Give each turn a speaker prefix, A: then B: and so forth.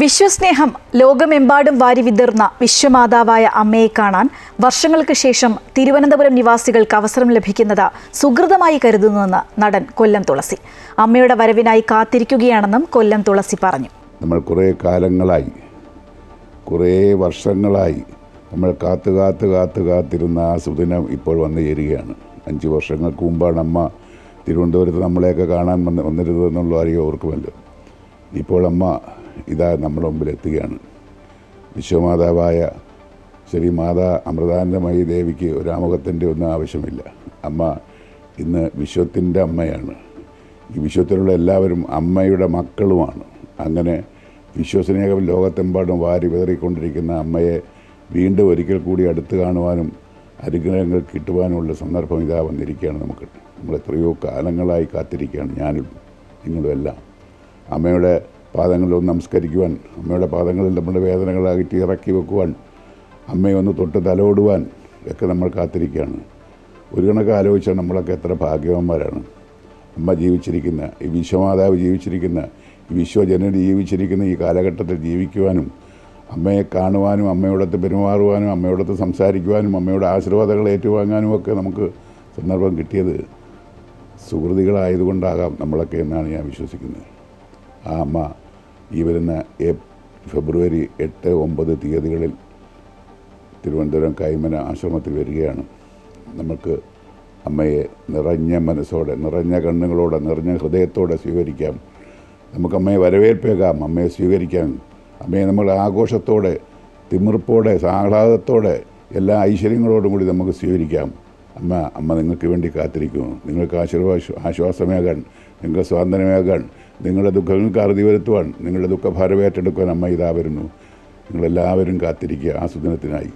A: വിശ്വസ്നേഹം ലോകമെമ്പാടും വാരി വിതർന്ന വിശ്വമാതാവായ അമ്മയെ കാണാൻ വർഷങ്ങൾക്ക് ശേഷം തിരുവനന്തപുരം നിവാസികൾക്ക് അവസരം ലഭിക്കുന്നത് സുഹൃതമായി കരുതുന്നുവെന്ന് നടൻ കൊല്ലം തുളസി. അമ്മയുടെ വരവിനായി കാത്തിരിക്കുകയാണെന്നും കൊല്ലം തുളസി പറഞ്ഞു.
B: നമ്മൾ കുറേ കാലങ്ങളായി കുറേ വർഷങ്ങളായി നമ്മൾ കാത്തു കാത്ത് കാത്തു കാത്തിരുന്ന ആ സുദിനം ഇപ്പോൾ വന്നു ചേരുകയാണ്. അഞ്ച് വർഷങ്ങൾക്ക് മുമ്പാണ് അമ്മ തിരുവനന്തപുരത്ത് നമ്മളെയൊക്കെ കാണാൻ വന്ന് വന്നിരുന്നതെന്നുള്ള അറിയോ ഓർക്കുമല്ലോ. ഇപ്പോൾ അമ്മ ഇതാ നമ്മുടെ മുമ്പിൽ എത്തുകയാണ് വിശ്വമാതാവായ ശ്രീ മാതാ അമൃതാനന്ദമയി ദേവിക്ക് ഒരു ആമുഖത്തിന്റെ ഒന്നും ആവശ്യമില്ല. അമ്മ ഇന്ന് വിശ്വത്തിന്റെ അമ്മയാണ്. ഈ വിശ്വത്തിലുള്ള എല്ലാവരും അമ്മയുടെ മക്കളുമാണ്. അങ്ങനെ വിശ്വസ്നേഹം ലോകത്തെമ്പാടും വാരി വിതറിക്കൊണ്ടിരിക്കുന്ന അമ്മയെ വീണ്ടും ഒരിക്കൽ കൂടി അടുത്ത് കാണുവാനും അനുഗ്രഹങ്ങൾ കിട്ടുവാനുമുള്ള സന്ദർഭം ഇതാ വന്നിരിക്കുകയാണ് നമുക്ക്. നമ്മൾ എത്രയോ കാലങ്ങളായി കാത്തിരിക്കുകയാണ് ഞാനും നിങ്ങളും എല്ലാം. അമ്മയുടെ പാദങ്ങളിൽ ഒന്ന് നമസ്കരിക്കുവാൻ അമ്മയുടെ പാദങ്ങളിൽ നമ്മുടെ വേദനകൾ ഇറക്കി വെക്കുവാൻ അമ്മയെ ഒന്ന് തൊട്ട് തലോടുവാൻ ഒക്കെ നമ്മൾ കാത്തിരിക്കുകയാണ്. ഒരു കണക്ക് ആലോചിച്ചാൽ നമ്മളൊക്കെ എത്ര ഭാഗ്യവാന്മാരാണ്. അമ്മ ജീവിച്ചിരിക്കുന്ന ഈ വിശ്വമാതാവ് ജീവിച്ചിരിക്കുന്ന ഈ വിശ്വജനനി ജീവിച്ചിരിക്കുന്ന ഈ കാലഘട്ടത്തിൽ ജീവിക്കുവാനും അമ്മയെ കാണുവാനും അമ്മയോടൊത്ത് പെരുമാറുവാനും അമ്മയോടൊത്ത് സംസാരിക്കുവാനും അമ്മയുടെ ആശീർവാദങ്ങൾ ഏറ്റുവാങ്ങാനും ഒക്കെ നമുക്ക് സന്ദർഭം കിട്ടിയത് സുഹൃതികളായതുകൊണ്ടാകാം നമ്മളൊക്കെ എന്നാണ് ഞാൻ വിശ്വസിക്കുന്നത്. ആ അമ്മ ഈ വരുന്ന ഫെബ്രുവരി എട്ട് ഒമ്പത് തീയതികളിൽ തിരുവനന്തപുരം കൈമന ആശ്രമത്തിൽ വരികയാണ്. നമുക്ക് അമ്മയെ നിറഞ്ഞ മനസ്സോടെ നിറഞ്ഞ കണ്ണുകളോടെ നിറഞ്ഞ ഹൃദയത്തോടെ സ്വീകരിക്കാം. നമുക്ക് അമ്മയെ വരവേൽപ്പേക്കാം അമ്മയെ സ്വീകരിക്കാം. അമ്മയെ നമ്മൾ ആഘോഷത്തോടെ തിമിർപ്പോടെ സാഹ്ലാദത്തോടെ എല്ലാ ഐശ്വര്യങ്ങളോടും കൂടി നമുക്ക് സ്വീകരിക്കാം. അമ്മ അമ്മ നിങ്ങൾക്ക് വേണ്ടി കാത്തിരിക്കുന്നു നിങ്ങൾക്ക് ആശീർവാശ ആശ്വാസമേകാൻ നിങ്ങൾക്ക് സ്വാതന്ത്ര്യമേകാൻ നിങ്ങളുടെ ദുഃഖങ്ങൾക്ക് അറുതി വരുത്തുവാൻ നിങ്ങളുടെ ദുഃഖഭാരമേറ്റെടുക്കുവാൻ അമ്മ ഇതാ വരുന്നു. നിങ്ങളെല്ലാവരും കാത്തിരിക്കുക ആ സുദിനത്തിനായി